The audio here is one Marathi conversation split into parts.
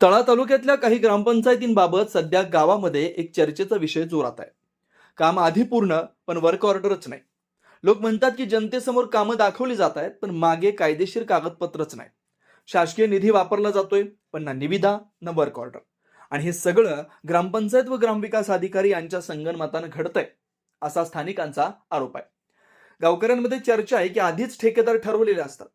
तळा तालुक्यातल्या काही ग्रामपंचायतींबाबत सध्या गावामध्ये एक चर्चेचा विषय जोरात आहे. काम आधी पूर्ण पण वर्क ऑर्डरच नाही. लोक म्हणतात की जनतेसमोर कामं दाखवली जात आहेत पण मागे कायदेशीर कागदपत्रच नाही. शासकीय निधी वापरला जातोय पण ना निविदा ना वर्क ऑर्डर आणि हे सगळं ग्रामपंचायत व ग्रामविकास अधिकारी यांच्या संगणमतानं घडतंय असा स्थानिकांचा आरोप आहे. गावकऱ्यांमध्ये चर्चा आहे की आधीच ठेकेदार ठरवलेले असतात.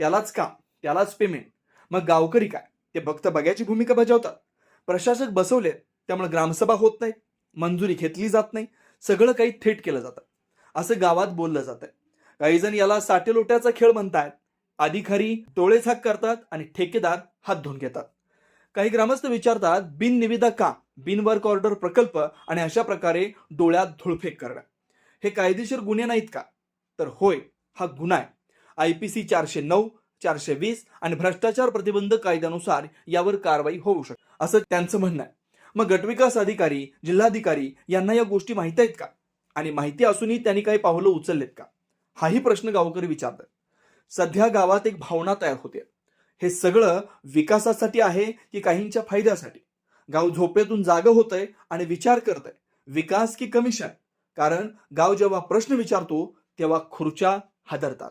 त्यालाच काम त्यालाच पेमेंट मग गावकरी काय? ते फक्त बघ्याची भूमिका बजावतात. प्रशासक बसवले त्यामुळे ग्रामसभा होत नाही मंजुरी घेतली जात नाही सगळं काही थेट केलं जातं. असं गावात बोललं जात आहे काही जण याला साटेलोट्याचा खेळ म्हणतायत. अधिकारी टोळेझाक करतात आणि ठेकेदार हात धुवून घेतात. काही ग्रामस्थ विचारतात बिननिविदा का? बिनवर्क ऑर्डर प्रकल्प आणि अशा प्रकारे डोळ्यात धुळफेक करणं. हे कायदेशीर गुन्हे नाहीत का? तर होय हा गुन्हा आहे. आय पी सी चारशे नऊ चारशे वीस आणि भ्रष्टाचार प्रतिबंध कायद्यानुसार यावर कारवाई होऊ शकते असं त्यांचं म्हणणं आहे. मग गटविकास अधिकारी जिल्हाधिकारी यांना या गोष्टी माहिती आहेत का? आणि माहिती असूनही त्यांनी काही पावलं उचललेत का? हाही प्रश्न गावकरी विचारतात. सध्या गावात एक भावना तयार होते. हे सगळं विकासासाठी आहे की काहींच्या फायद्यासाठी? गाव झोपेतून जागं होतंय आणि विचार करतंय. विकास की कमिशन? कारण गाव जेव्हा प्रश्न विचारतो तेव्हा खुर्च्या हादरतात.